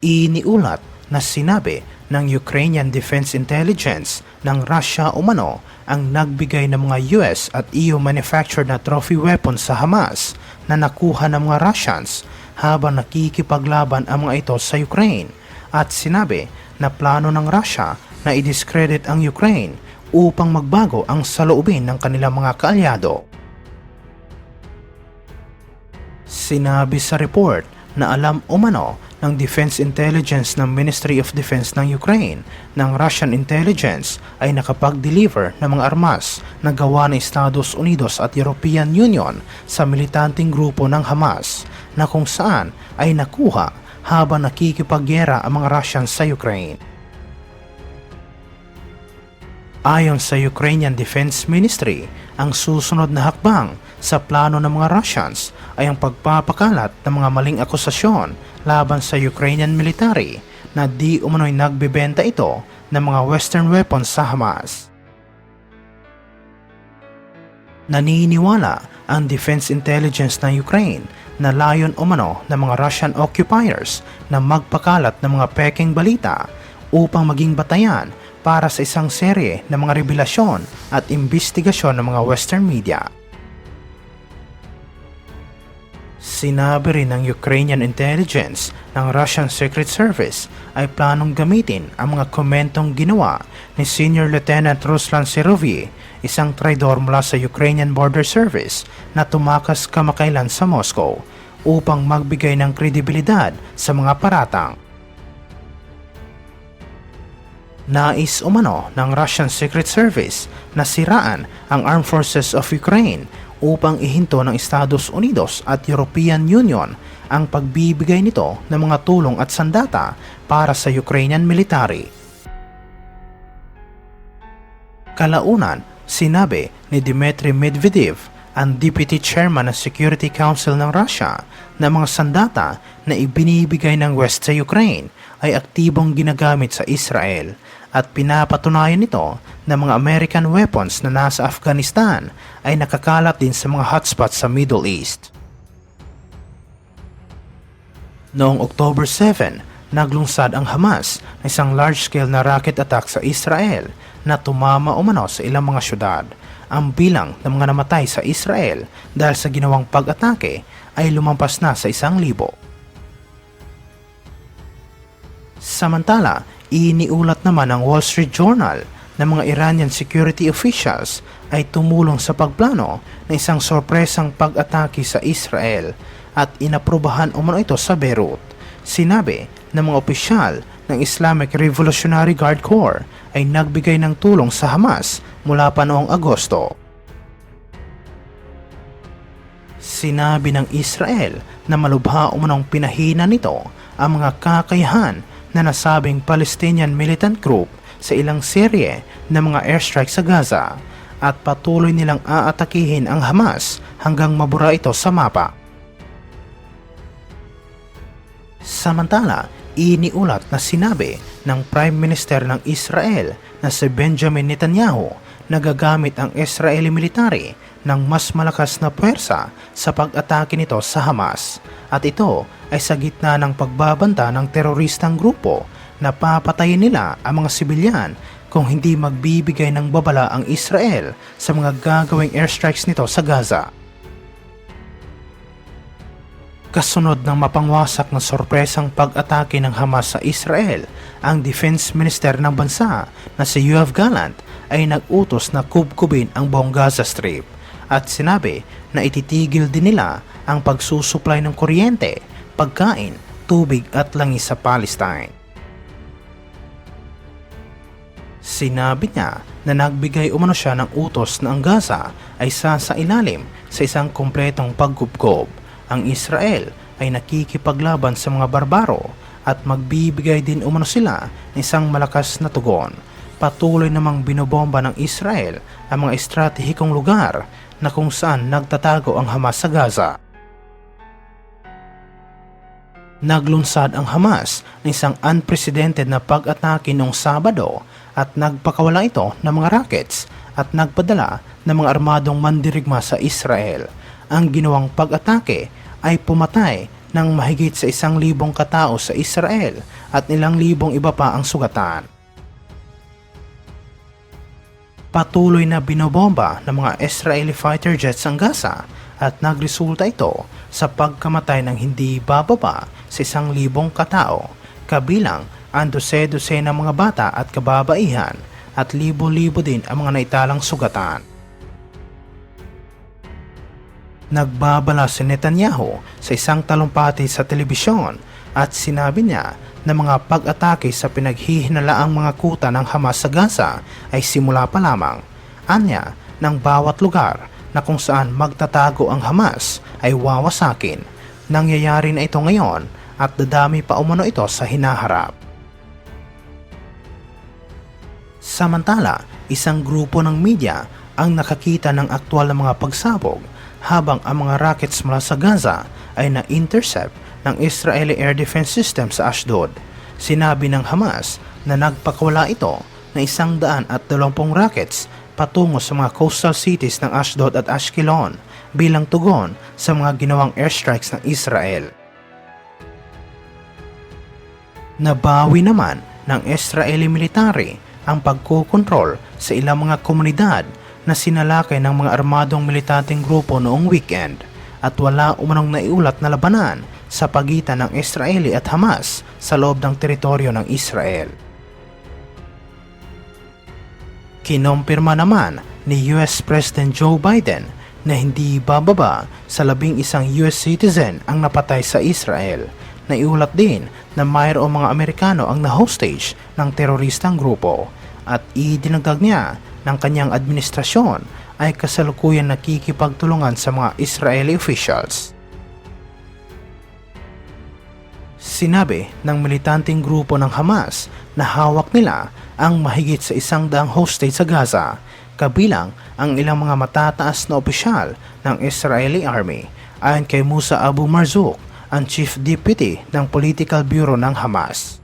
Iniulat na sinabi ng Ukrainian Defense Intelligence ng Russia umano ang nagbigay ng mga US at EU manufactured na trophy weapons sa Hamas na nakuha ng mga Russians habang nakikipaglaban ang mga ito sa Ukraine at sinabi na plano ng Russia na i-discredit ang Ukraine upang magbago ang saloobin ng kanilang mga kaalyado. Sinabi sa report na alam umano ng Defense Intelligence ng Ministry of Defense ng Ukraine ng Russian intelligence ay nakapag-deliver ng mga armas na gawa ng Estados Unidos at European Union sa militanteng grupo ng Hamas na kung saan ay nakuha habang nakikipagyera ang mga Russians sa Ukraine. Ayon sa Ukrainian Defense Ministry, ang susunod na hakbang sa plano ng mga Russians ay ang pagpapakalat ng mga maling akusasyon laban sa Ukrainian military na di umano'y nagbebenta ito ng mga western weapons sa Hamas. Naniniwala ang Defense Intelligence ng Ukraine na layon umano ng mga Russian occupiers na magpakalat ng mga peking balita upang maging batayan para sa isang serye ng mga revelasyon at investigasyon ng mga western media. Sinabi rin ng Ukrainian intelligence ng Russian Secret Service ay planong gamitin ang mga komentong ginawa ni Senior Lieutenant Ruslan Serovy, isang traidor mula sa Ukrainian Border Service na tumakas kamakailan sa Moscow upang magbigay ng kredibilidad sa mga paratang. Nais umano ng Russian Secret Service na siraan ang Armed Forces of Ukraine upang ihinto ng Estados Unidos at European Union ang pagbibigay nito ng mga tulong at sandata para sa Ukrainian military. Kalaunan, sinabi ni Dmitry Medvedev, ang Deputy Chairman ng Security Council ng Russia, na mga sandata na ibinibigay ng West sa Ukraine ay aktibong ginagamit sa Israel at pinapatunayan nito na mga American weapons na nasa Afghanistan ay nakakalat din sa mga hotspots sa Middle East. Noong October 7, naglungsad ang Hamas ng isang large-scale na rocket attack sa Israel na tumama umano sa ilang mga syudad. Ang bilang ng mga namatay sa Israel dahil sa ginawang pag-atake ay lumampas na sa isang libo. Samantala, iniulat naman ng Wall Street Journal na mga Iranian security officials ay tumulong sa pagplano ng isang sorpresang pag-atake sa Israel at inaprubahan umano ito sa Beirut. Sinabi ng mga opisyal ng Islamic Revolutionary Guard Corps ay nagbigay ng tulong sa Hamas mula pa noong Agosto. Sinabi ng Israel na malubha umanong pinahina nito ang mga kakayahan na nasabing Palestinian militant group sa ilang serye ng mga airstrike sa Gaza at patuloy nilang aatakihin ang Hamas hanggang mabura ito sa mapa. Samantala, iniulat na sinabi ng Prime Minister ng Israel na si Benjamin Netanyahu na gagamit ang Israeli military ng mas malakas na puwersa sa pag-atake nito sa Hamas at ito ay sa gitna ng pagbabanta ng teroristang grupo na papatayin nila ang mga sibilyan kung hindi magbibigay ng babala ang Israel sa mga gagawing airstrikes nito sa Gaza. Kasunod ng mapangwasak na sorpresang pag-atake ng Hamas sa Israel, ang Defense Minister ng bansa na si Yoav Gallant ay nag-utos na kubkubin ang buong Gaza Strip at sinabi na ititigil din nila ang pagsusuplay ng kuryente, pagkain, tubig at langis sa Palestine. Sinabi niya na nagbigay umano siya ng utos na ang Gaza ay sasa ilalim sa isang kompletong pagkubkob ang Israel ay nakikipaglaban sa mga barbaro at magbibigay din umano sila ng isang malakas na tugon. Patuloy namang binobomba ng Israel ang mga estratehikong lugar na kung saan nagtatago ang Hamas sa Gaza. Naglunsad ang Hamas ng isang unprecedented na pag-atake noong Sabado at nagpakawala ito ng mga rockets at nagpadala ng mga armadong mandirigma sa Israel. Ang ginawang pag-atake ay pumatay ng mahigit sa isang libong katao sa Israel at ilang libong iba pa ang sugatan. Patuloy na binobomba ng mga Israeli fighter jets ang Gaza at nagresulta ito sa pagkamatay ng hindi bababa sa isang libong katao, kabilang ang dose-dose ng mga bata at kababaihan at libo-libo din ang mga naitalang sugatan. Nagbabala si Netanyahu sa isang talumpati sa telebisyon at sinabi niya na mga pag-atake sa pinaghihinalaang mga kuta ng Hamas sa Gaza ay simula pa lamang. Anya ng bawat lugar na kung saan magtatago ang Hamas ay wawasakin. Nangyayari na ito ngayon at dadami pa umano ito sa hinaharap. Samantala, isang grupo ng media ang nakakita ng aktwal na mga pagsabog habang ang mga rockets mula sa Gaza ay na-intercept ng Israeli Air Defense System sa Ashdod. Sinabi ng Hamas na nagpakawala ito na isang daan at dalawampung rockets patungo sa mga coastal cities ng Ashdod at Ashkelon bilang tugon sa mga ginawang airstrikes ng Israel. Nabawi naman ng Israeli military ang pagkukontrol sa ilang mga komunidad na sinalakay ng mga armadong militanteng grupo noong weekend at wala umanong naiulat na labanan sa pagitan ng Israeli at Hamas sa loob ng teritoryo ng Israel. Kinompirma naman ni US President Joe Biden na hindi bababa sa labing isang US citizen ang napatay sa Israel. Naiulat din na mayroong mga Amerikano ang na-hostage ng teroristang grupo at idinagdag niya ng kanyang administrasyon ay kasalukuyan nakikipagtulungan sa mga Israeli officials. Sinabi ng militanteng grupo ng Hamas na hawak nila ang mahigit sa isang daang hostage sa Gaza, kabilang ang ilang mga matataas na opisyal ng Israeli Army ayon kay Musa Abu Marzuk, ang Chief Deputy ng Political Bureau ng Hamas.